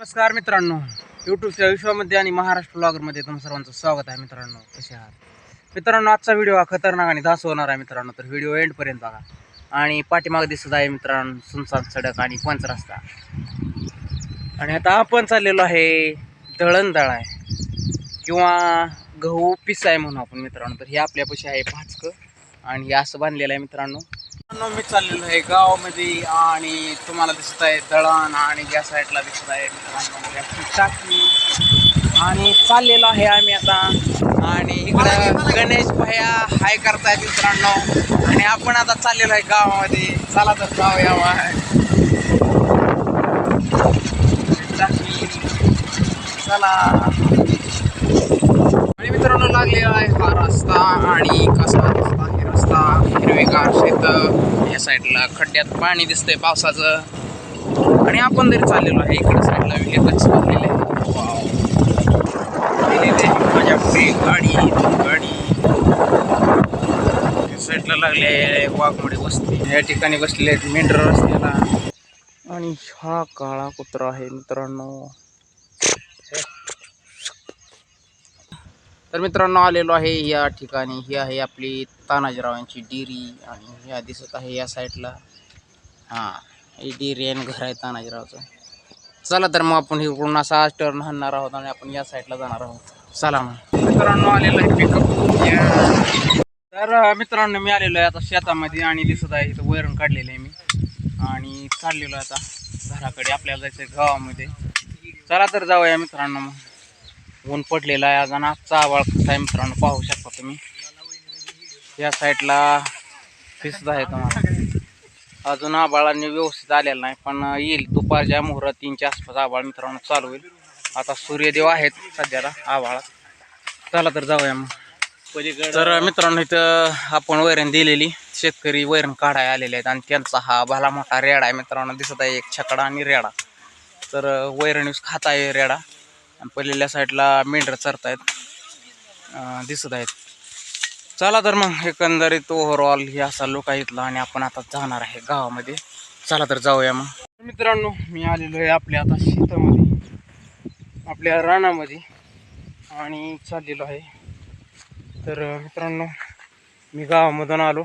नमस्कार मित्रांनो यूट्यूबच्या विश्वामध्ये आणि महाराष्ट्र ब्लॉगरमध्ये तुमचं सर्वांचं स्वागत आहे मित्रांनो. कसे आहात? मित्रांनो आजचा व्हिडिओ हा खतरनाक आणि धास होणार आहे मित्रांनो. तर व्हिडिओ एंडपर्यंत बघा. आणि पाठीमाग दिसत आहे मित्रांनो सुनसान सडक आणि पंच रस्ता. आणि आता आपण चाललेलो आहे दळणदळ आहे. किंवा गहू पिस आहे म्हणू आपण मित्रांनो. तर हे आपल्यापाशी आहे पाचकं आणि हे असं बांधलेलं आहे मित्रांनो. मी चाललेलो आहे गावामध्ये आणि तुम्हाला दिसत आहे दळण आणि या साईडला दिसत आहे मित्रांनो टाकी आणि चाललेलो आहे आम्ही आता. आणि इकडं गणेश भैया हाय करतायत मित्रांनो. आणि आपण आता चाललेलो आहे गावामध्ये. चला तर जाऊया टाकी चला. आणि मित्रांनो लागलेला आहे हा रस्ता आणि कसा हिरवेगार शेत या साईडला खड्ड्यात पाणी दिसतंय पावसाचं. आणि आपण तरी चाललेलो आहे इकडे साईडला विहिरच बांधलेले वाव माझ्या पुढे गाडी गाडी. साईडला लागले आहे वाघमोडी वस्ती. या ठिकाणी बसलेले आहेत मेंढर रस्त्याला. आणि हा काळा कुत्रा आहे मित्रांनो. तर मित्रांनो आलेलो आहे या ठिकाणी. ही आहे आपली तानाजीरावांची डेरी आणि ह्या दिसत आहे या साईडला. हां ही डेरी आणि घर आहे तानाजीरावचं. चला तर मग आपण इकडून असा टर्न हाणणार आहोत आणि आपण या साईडला जाणार आहोत. चला मग. मित्रांनो आलेलो आहे पिकअप तर मित्रांनो मी आलेलो आहे आता शेतामध्ये आणि दिसत आहे इथं वैरण काढलेलं आहे मी. आणि चाललेलो आहे आता घराकडे. आपल्याला जायचं आहे गावामध्ये. चला तर जाऊया मित्रांनो मग. ऊन पडलेला आहे अजून आजचा आवाळ कसा आहे मित्रांनो? पाहू शकता तुम्ही. या साईडला फिसत आहे तुम्हाला. अजून आबाळाने व्यवस्थित आलेला नाही पण येईल दुपारच्या मुहूर्त तीनच्या आसपास आबाळ मित्रांनो चालू होईल. आता सूर्यदेव आहेत सध्याला आबाळात चला तर जाऊया मग. तर मित्रांनो इथं आपण वैरण दिलेली. शेतकरी वैरण काढाय आलेले आहेत आणि त्यांचा हा भला मोठा रेडा आहे मित्रांनो. दिसत आहे एक छकडा आणि रेडा. तर वैरण खात आहे रेडा. आणि पहिलेल्या साईडला मेंढर चरतायत. दिसत आहेत. चला तर मग एकंदरीत ओव्हरऑल हे असा लोक इथला आणि आपण आता जाणार आहे गावामध्ये. चला तर जाऊया मग. मित्रांनो मी आलेलो आहे आपल्या आता शेतामध्ये. आपल्या रानामध्ये आणि चाललेलो आहे. तर मित्रांनो मी गावामधून आलो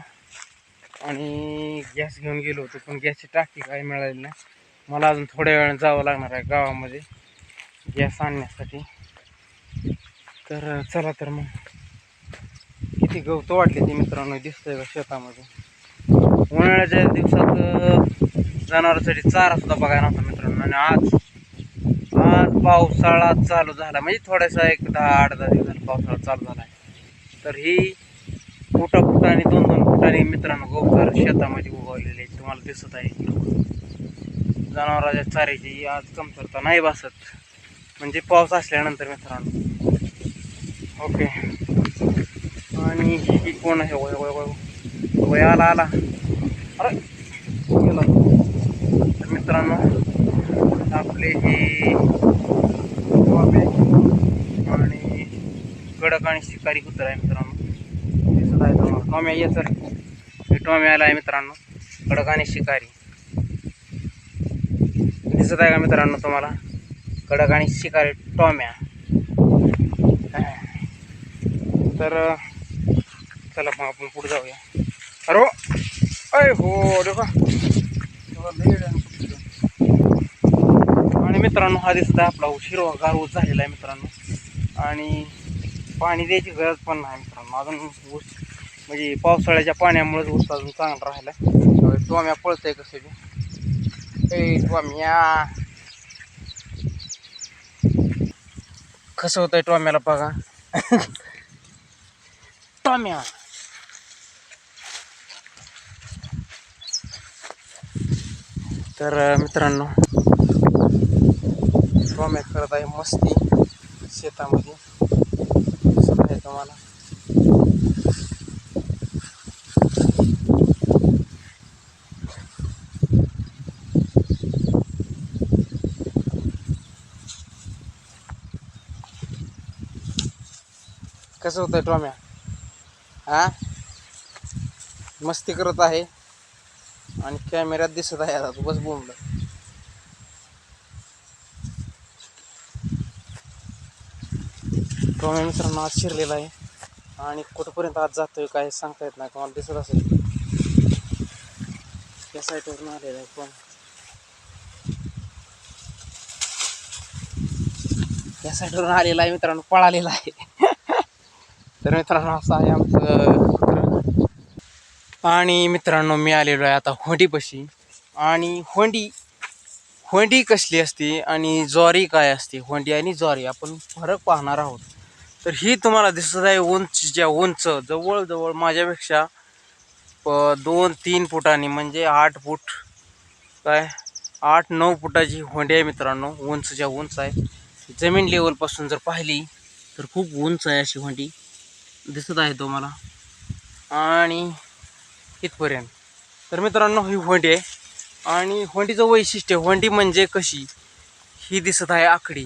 आणि गॅस घेऊन गेलो होतो पण गॅसची टाकी काही मिळाली नाही. मला अजून थोड्या वेळाने जावं लागणार आहे गावामध्ये. गॅस आणण्यासाठी. तर चला तर मग. किती गवत वाटले ते मित्रांनो दिसतंय का शेतामध्ये? उन्हाळ्याच्या दिवसात जनावरांसाठी चारा सुद्धा बघायला नव्हता मित्रांनो. आणि आज आज पावसाळा चालू झाला. म्हणजे थोडासा एक दहा आठ दहा दिवस पावसाळा चालू झाला. आहे तर ही फुटा फुटाने दोन दोन फुटाने मित्रांनो गवतर शेतामध्ये उगवलेले तुम्हाला दिसत आहे. जनावरांच्या चाऱ्याची आज कमतरता नाही बसत म्हणजे पाऊस असल्यानंतर मित्रांनो. ओके. आणि ही कोण आहे? वय वय वय वय आला आला. अरे गेला. तर मित्रांनो आपले हे आणि कडक आणि शिकारी कुत्र आहे मित्रांनो. दिसत आहे तुम्हाला. टॉम्या ये सर. हे टॉम्या आला आहे मित्रांनो. कडक आणि शिकारी. दिसत आहे का मित्रांनो तुम्हाला? कडक आणि शिकारी टॉम्या. तर चला मग आपण पुढे जाऊया. अरे अय हो रे आणि मित्रांनो हा दिसत आहे आपला हिरवा गारवूस झालेला आहे मित्रांनो. आणि पाणी द्यायची गरज पण नाही मित्रांनो. अजून ऊस म्हणजे पावसाळ्याच्या पाण्यामुळेच ऊस अजून चांगला राहिला टोम्या पळत आहे कसं बी. ए टोम्या! कसं होतंय टॉम्याला बघा. टोम्या. तर मित्रांनो टोम्या करत आहे मस्ती शेतामध्ये. दिसत तुम्हाला. कसं होतंय टॉम्या? हा मस्ती करत आहे. आणि कॅमेऱ्यात दिसत आहे आता तू बस बोंबलं. टॉम्या मित्रांनो आज शिरलेला आहे. आणि कुठपर्यंत आज जातोय काय सांगता येत नाही तुम्हाला दिसत असेल. त्या साईटवरून आलेला आहे पण या साईडवरून आलेला आहे मित्रांनो पळालेला आहे. तर मित्रांनो असं आहे आमचं आणि मित्रांनो मी आलेलो आहे आता होंडीपाशी. आणि होंडी होंडी कसली असते आणि ज्वारी काय असते? होंडी आणि ज्वारी आपण फरक पाहणार आहोत. तर ही तुम्हाला दिसत आहे उंचच्या उंच जवळजवळ माझ्यापेक्षा दोन तीन फुटांनी म्हणजे आठ फूट. काय? आठ नऊ फुटाची होंडी आहे मित्रांनो उंचच्या उंच आहे. जमीन लेवलपासून जर पाहिली तर खूप उंच आहे अशी होंडी. दिसत आहे तुम्हाला आणि इथपर्यंत. तर मित्रांनो ही होंडी आहे. आणि होंडीचं वैशिष्ट्य होंडी म्हणजे कशी? ही दिसत आहे आकडी.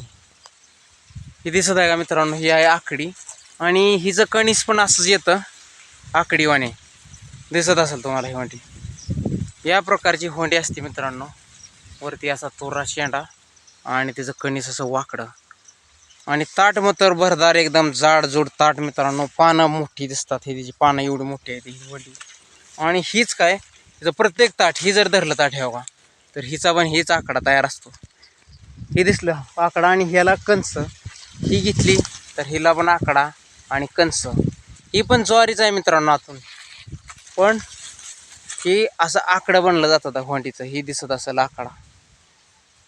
ही दिसत आहे का मित्रांनो? ही आहे आकडी. आणि हिचं कणीस पण असंच येतं आकडीवाने. दिसत असेल तुम्हाला ही होंडी. या प्रकारची होंडी असते मित्रांनो. वरती असा तोरा शेंडा आणि तिचं कणीस असं वाकडं. आणि ताट मतर भरदार एकदम जाडजूड ताट मित्रांनो पानं मोठी दिसतात ही तिची पानं एवढी मोठी आहेत ही होंडी आणि हीच काय तिचं प्रत्येक ताट ही जर धरलं ताट ह्यावा तर हिचा पण हीच आकडा तयार असतो. हे दिसलं आकडा आणि ह्याला कंस. ही घेतली तर हिला पण आकडा आणि कंस. ही पण ज्वारीच आहे मित्रांनो आतून. पण ही असं आकडं बनलं जातं त्या ही दिसत असेल आकडा.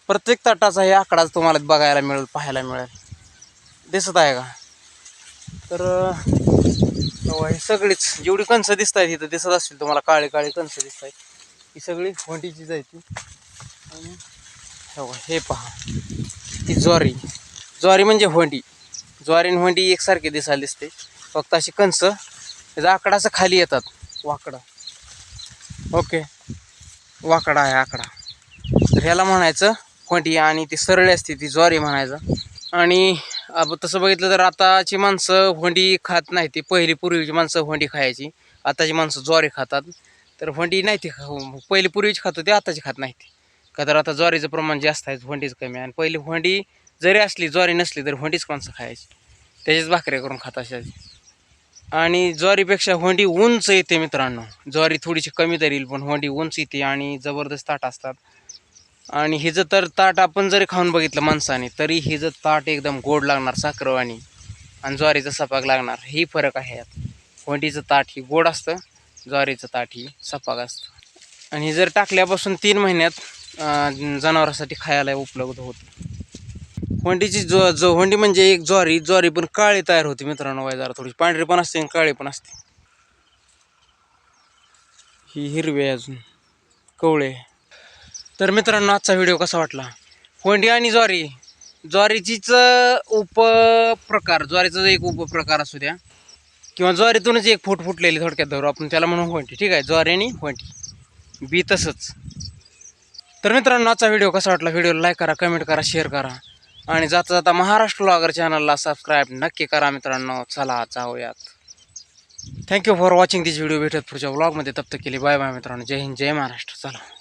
प्रत्येक ताटाचा हे आकडाच तुम्हाला बघायला मिळेल पाहायला मिळेल. दिसत आहे का? तर तेव्हा सगळीच जेवढी कणसं दिसत आहेत इथं दिसत असतील तुम्हाला. काळे काळे कणसं दिसत आहेत ही सगळी होंडीचीच आहे ती. आणि हे पहा. ही ज्वारी. ज्वारी म्हणजे होंडी ज्वारी आणि होंडी एकसारखी दिसायला दिसते. फक्त अशी कणस त्याचा म्हणजे आकडा असं खाली येतात. वाकडा. ओके. वाकडा आहे आकडा. तर ह्याला म्हणायचं होंडी आणि ती सरळी असते ती ज्वारी म्हणायचं. आणि अब तसं बघितलं तर आताची माणसं होंडी खात नाही ती. पहिली पूर्वीची माणसं होंडी खायची. आताची माणसं ज्वारी खातात. तर होंडी नाही ती खा- पहिली पूर्वीची खात होती आताची खात नाही ती. का तर आता ज्वारीचं प्रमाण जास्त आहे होंडीच कमी आहे. आणि पहिली होंडी जरी असली ज्वारी नसली तरी होंडीच माणसं खायची. त्याचीच भाकऱ्या करून खात असायची. आणि ज्वारीपेक्षा होंडी उंच येते मित्रांनो. ज्वारी थोडीशी कमी तरी येईल पण होंडी उंच येते आणि जबरदस्त ताट असतात. आणि हिचं तर ताट आपण जरी खाऊन बघितलं माणसाने तरी हिचं ताट एकदम गोड लागणार साखरवाणी आणि ज्वारीचा सपाक लागणार ही फरक आहे यात. कोंडीचं ताट ही गोड असतं ज्वारीचं ताट ही सपाक असतं. आणि हे जर टाकल्यापासून तीन महिन्यात जनावरासाठी जनावरांसाठी खायला उपलब्ध होतं. होंडीची जो जो होंडी म्हणजे एक ज्वारी ज्वारी पण काळी तयार होते मित्रांनो वाय जरा थोडी पांढरी पण असते आणि काळी पण असते. ही हिरवी अजून. कवळे. तर मित्रांनो आजचा व्हिडिओ कसा वाटला? कोंडी आणि ज्वारी. ज्वारीचीच उपप्रकार ज्वारीचा एक उपप्रकार असू द्या. किंवा ज्वारीतूनच एक फूट फुटलेली थोडक्यात धरू आपण त्याला म्हणून होंडी ठीक आहे? ज्वारी आणि होंडी बी तसंच. तर मित्रांनो आजचा व्हिडिओ कसा वाटला? व्हिडिओला लाईक करा कमेंट करा शेअर करा. आणि जाता जाता महाराष्ट्र ब्लॉगर चॅनलला सबस्क्राईब नक्की करा मित्रांनो. चला जाऊयात. Thank you for watching this video भेटत पुढच्या ब्लॉगमध्ये तप्त केली बाय बाय मित्रांनो. जय हिंद जय महाराष्ट्र. चला.